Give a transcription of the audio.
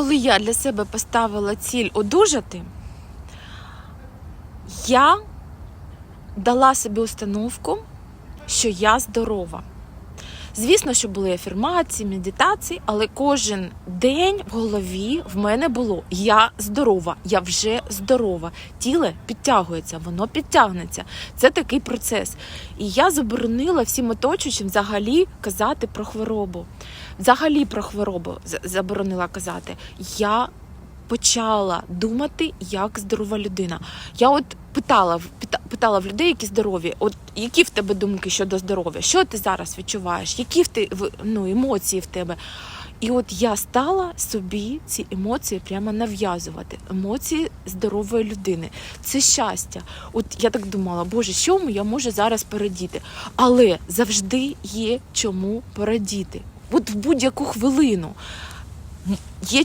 коли я для себе поставила ціль одужати, я дала собі установку, що я здорова. Звісно, що були афірмації, медитації, але кожен день в голові в мене було я здорова, я вже здорова. Тіло підтягується, воно підтягнеться. Це такий процес. І я заборонила всім оточуючим взагалі казати про хворобу. Взагалі про хворобу заборонила казати. Я почала думати як здорова людина. Я от питала питала в людей, які здорові, от які в тебе думки щодо здоров'я? Що ти зараз відчуваєш? Які в ти ну, емоції в тебе? І от я стала собі ці емоції прямо нав'язувати. Емоції здорової людини. Це щастя. От я так думала, боже, що я можу зараз порадіти? Але завжди є чому порадіти. От в будь-яку хвилину. Є